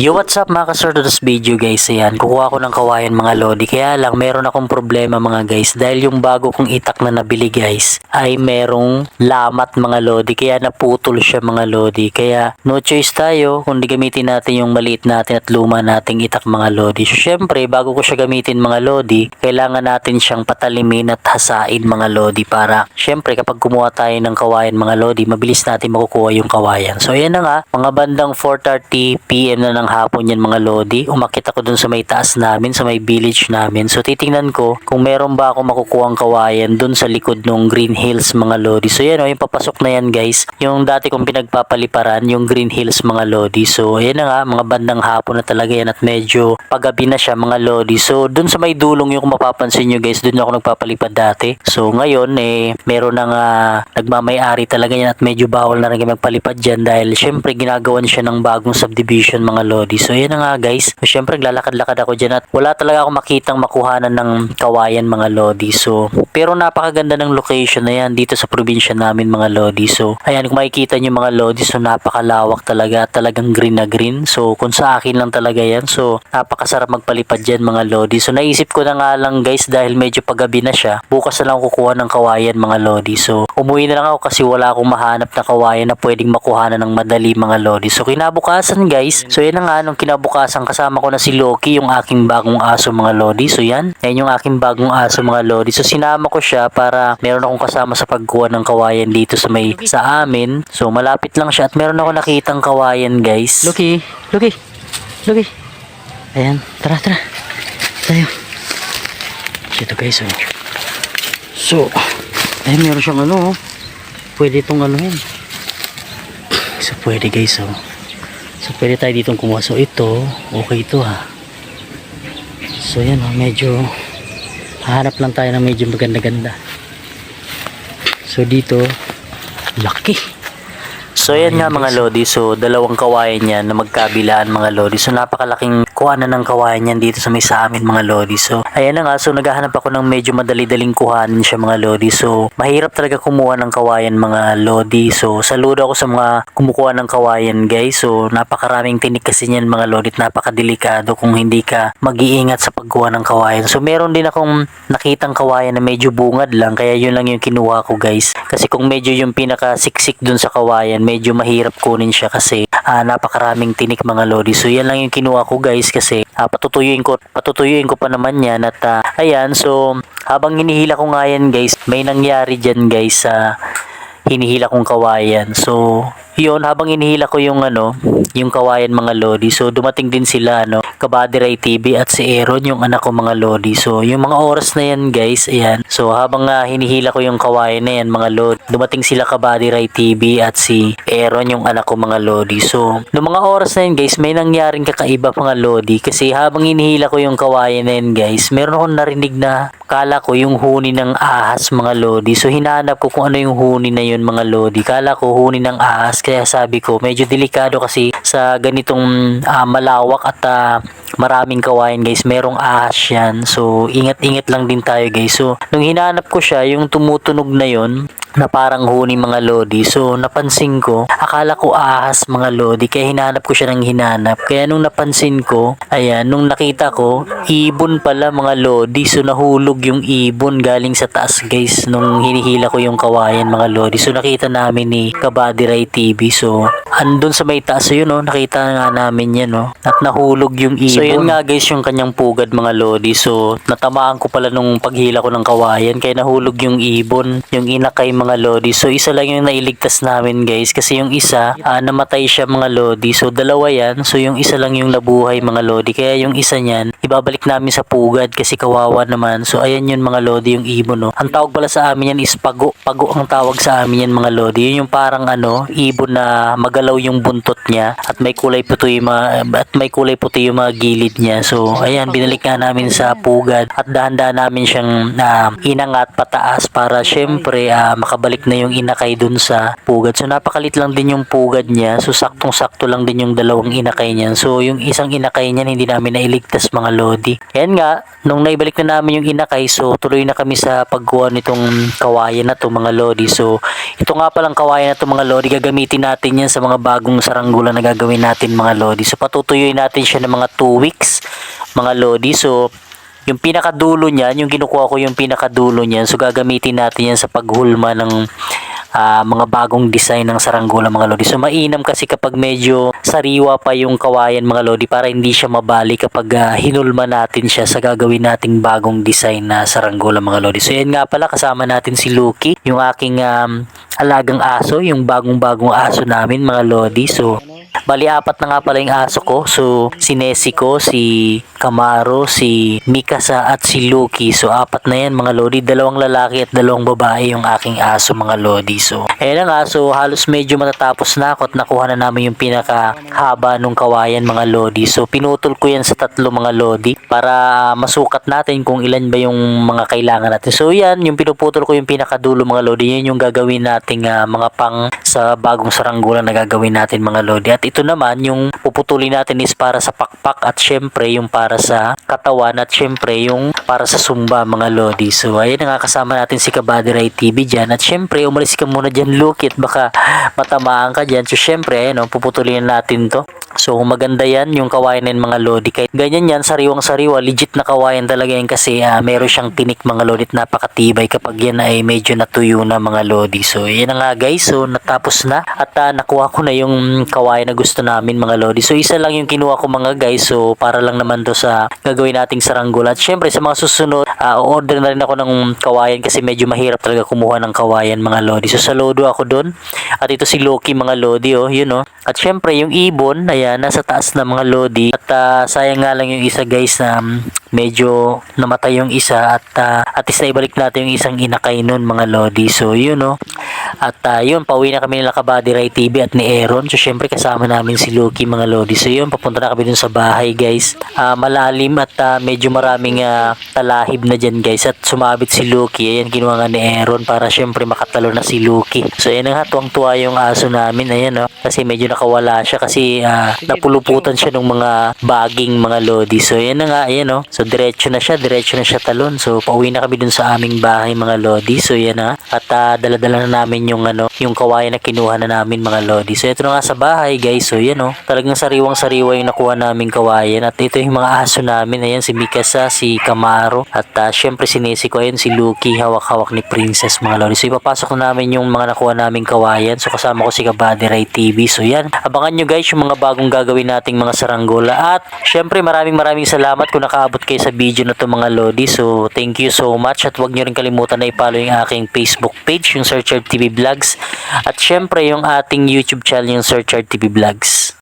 Yo, what's up mga kasor to this video guys? Ayan, kukuha ko ng kawayan mga lodi. Kaya lang, meron akong problema mga guys. Dahil yung bago kong itak na nabili guys, ay merong lamat mga lodi. Kaya naputol siya mga lodi. Kaya no choice tayo kung di gamitin natin yung maliit natin at luma nating itak mga lodi. So, syempre, bago ko siya gamitin mga lodi, kailangan natin siyang patalimin at hasain mga lodi para syempre kapag kumuha tayo ng kawayan mga lodi, mabilis natin makukuha yung kawayan. So, ayan na nga, mga bandang 4.30 PM na ng hapon yan mga lodi. Umakit ako dun sa may taas namin, sa may village namin. So titingnan ko kung meron ba ako makukuhang kawayan dun sa likod ng Green Hills mga lodi. So yan o, yung papasok na yan guys. Yung dati kong pinagpapaliparan, yung Green Hills mga lodi. So ayan na nga, mga bandang hapon na talaga yan at medyo pagabi na siya mga lodi. So dun sa may dulong yung mapapansin nyo guys, dun ako nagpapalipad dati. So ngayon eh, meron na nga nagmamay-ari talaga yan at medyo bawal na rin magpalipad dyan dahil syempre ginagawan siya ng bagong subdivision mga lodi. So yan na nga guys. So, syempre lalakad-lakad ako dyan at wala talaga ako makitang makuhanan ng kawayan mga lodi. So pero napakaganda ng location na yan dito sa probinsya namin mga lodi. So ayan kung makikita nyo mga lodi so napakalawak talaga talagang green na green. So kung sa akin lang talaga yan so napakasarap magpalipad dyan mga lodi. So naisip ko na nga lang guys dahil medyo paggabi na siya bukas na lang kukuha ng kawayan mga lodi. So umuwi na lang ako kasi wala akong mahanap na kawayan na pwedeng makuhanan ng madali mga lodi. So kinabukasan guys. So yan na nung kinabukasan kasama ko na si Loki yung aking bagong aso mga lodi. So yan. Yan yung aking bagong aso mga lodi. So sinama ko siya para meron akong kasama sa pagkuha ng kawayan dito sa may sa amin. So malapit lang siya at meron ako nakitang kawayan guys. Loki, Loki, Loki. Ayan, tara tara. Tayo. Ito guys, oh. So, ay meron siyang ano, oh. Pwede itong ano yan. So, pwede guys, oh. So, pwede tayo ditong kumuha. So, ito, okay ito ha. So, yan oh, medyo hahanap lang tayo ng medyo maganda-ganda. So, dito, laki. So yan nga mga lodi, so dalawang kawayan yan na magkabilaan mga lodi. So napakalaking kuhanan ng kawayan yan dito sa may sa amin mga lodi. So ayan na nga, so naghahanap ako ng medyo madali-daling kuhanin siya mga lodi. So mahirap talaga kumuha ng kawayan mga lodi. So saludo ako sa mga kumukuha ng kawayan guys. So napakaraming tinik kasi niyan mga lodi napakadelikado kung hindi ka mag-iingat sa pagkuha ng kawayan. So meron din akong nakitang kawayan na medyo bungad lang kaya yun lang yung kinuha ko guys. Kasi kung medyo yung pinakasiksik dun sa kawayan, medyo mahirap kunin siya kasi ah, napakaraming tinik mga lodi. So yan lang yung kinuha ko guys kasi ah, patutuyuin ko patutuyuin ko pa naman yan at ah, ayan so habang hinihila ko nga yan guys, may nangyari diyan guys sa hinihila kong kawayan. So yun habang hinihila ko yung ano, yung kawayan mga lodi. So dumating din sila ano, Kabadiray TV at si Aaron yung anak ko mga lodi. So yung mga oras na yan guys, ayan. So habang nga hinihila ko yung kawayan na yan mga lodi, dumating sila Kabadiray TV at si Aaron yung anak ko mga lodi. So noong mga oras na yan guys, may nangyaring kakaiba mga lodi kasi habang hinihila ko yung kawayan na yan guys, meron akong narinig na kala ko yung huni ng ahas mga lodi. So hinahanap ko kung ano yung huni na yun mga lodi. Kala ko huni ng ahas kaya sabi ko medyo delikado kasi sa ganitong ah, malawak at ah, maraming kawayan guys merong ahas yan. So ingat-ingat lang din tayo guys. So nung hinahanap ko siya yung tumutunog na yon na parang huni mga lodi. So napansin ko akala ko ahas mga lodi kaya hinahanap ko siya ng hinanap. Kaya nung napansin ko ayan nung nakita ko ibon pala mga lodi. So nahulog yung ibon galing sa taas guys nung hinihila ko yung kawayan mga lodi. So nakita namin ni Kabadiray TV so andun sa may taas yun oh nakita nga namin yan oh at nahulog yung ibon. So yun nga guys yung kanyang pugad mga lodi. So natamaan ko pala nung paghila ko ng kawayan kaya nahulog yung ibon yung inakay mga lodi. So isa lang yung nailigtas namin guys kasi yung isa ah, namatay siya mga lodi. So dalawa yan. So yung isa lang yung nabuhay mga lodi. Kaya yung isa niyan ibabalik namin sa pugad kasi kawawa naman. So ayan yun mga lodi yung ibon no? Ang tawag pala sa amin yan is pago. Pago ang tawag sa amin yan mga lodi. Yun yung parang ano ibon na magalaw yung buntot niya at may kulay puti yung mga at may kulay puti yung mga gilid niya so ayan binalik nga namin sa pugad at dahan-dahan namin siyang ah, inangat pataas para syempre ah, makabalik na yung inakay dun sa pugad. So napakalit lang din yung pugad niya. So saktong-sakto lang din yung dalawang inakay niyan. So yung isang inakay niyan hindi namin nailigtas mga lodi. Yan nga, nung naibalik na namin yung inakay, so tuloy na kami sa pagkuha nitong kawayan na to mga lodi. So ito nga palang kawayan na to mga lodi, gagamitin natin yan sa mga bagong saranggola na gagawin natin mga lodi. So patutuyuin natin siya ng mga 2 weeks mga lodi. So yung pinakadulo niyan, yung kinukuha ko yung pinakadulo niyan. So gagamitin natin yan sa paghulma ng ah, mga bagong design ng saranggola mga lodi. So mainam kasi kapag medyo sariwa pa yung kawayan mga lodi para hindi siya mabali kapag ah, hinulma natin siya sa gagawin nating bagong design na saranggola mga lodi. So yan nga pala kasama natin si Lucky, yung aking um, alagang aso, yung bagong-bagong aso namin mga lodi. So Bali, apat na nga pala yung aso ko. So, si Nessie si Camaro, si Mikasa at si Lucky. So, apat na yan mga lodi. Dalawang lalaki at dalawang babae yung aking aso mga lodi. So, ayun na nga. So, halos medyo matatapos na ako at nakuha na namin yung pinakahaba nung kawayan mga lodi. So, pinutol ko yan sa tatlo mga lodi para masukat natin kung ilan ba yung mga kailangan natin. So, yan. Yung pinuputol ko yung pinakadulo mga lodi. Yan yung gagawin nating ah, mga pang sa bagong saranggola na gagawin natin mga lodi. At ito naman, yung puputulin natin is para sa pakpak at syempre yung para sa katawan at syempre yung para sa sumba mga lodi. So ayun na nga kasama natin si Kabady Ray TV dyan. At syempre umalis ka muna dyan Lukit baka matamaan ka dyan. So syempre ayun, oh, puputulin natin to. So maganda yan yung kawayan ng mga lodi. Kahit ganyan yan, sariwang sariwa, legit na kawayan talaga yan kasi ah, meron siyang tinik mga lodi at napakatibay kapag yan ay medyo natuyo na mga lodi. So yan na nga guys, so natapos na at ah, nakuha ko na yung kawayan na gusto namin mga lodi. So isa lang yung kinuha ko mga guys, so para lang naman to sa gagawin nating saranggola. At syempre sa mga susunod, ah, order na rin ako ng kawayan kasi medyo mahirap talaga kumuha ng kawayan mga lodi. So saludo ako doon. At ito si Loki mga lodi oh, yun oh. At syempre yung ibon, ayan, nasa taas na mga lodi. At ah, sayang nga lang yung isa guys na um, medyo namatay yung isa at uh, at least naibalik natin yung isang inakay nun mga lodi. So yun oh. At ah, yun, pauwi na kami nila Kabady Ray TV at ni Aaron. So syempre kasama namin si Loki mga lodi. So yun, papunta na kami dun sa bahay guys. Ah, malalim at ah, medyo maraming ah, talahib na dyan guys. At sumabit si Loki. Ayan, ginawa nga ni Aaron para syempre makatalo na si Loki. So ayan nga, tuwang-tuwa yung aso namin. Ayan oh. Kasi medyo nakawala siya kasi ah, napuluputan siya ng mga baging mga lodi. So ayan na nga, ayan oh. So diretso na siya, diretso na siya talon. So pauwi na kami dun sa aming bahay mga lodi. So yan na. At ah, dala-dala na namin yung ano, yung kawayan na kinuha na namin mga lodi. So ito na nga sa bahay guys. So yan oh. Talagang sariwang-sariwa yung nakuha namin kawayan. At ito yung mga aso namin. Ayan si Mikasa, si Camaro. At ah, syempre si Nessie ko. Ayan si Lucky, hawak-hawak ni Princess mga lodi. So ipapasok na namin yung mga nakuha naming kawayan. So kasama ko si Kabady Ray TV. So yan. Abangan nyo guys yung mga bagong gagawin nating mga saranggola. At syempre maraming maraming salamat kung nakaabot kayo sa video na to mga lodi. So thank you so much. At huwag nyo rin kalimutan na i-follow yung aking Facebook page, yung Searcher TV Vlogs. At syempre yung ating YouTube channel, yung Searcher TV Vlogs.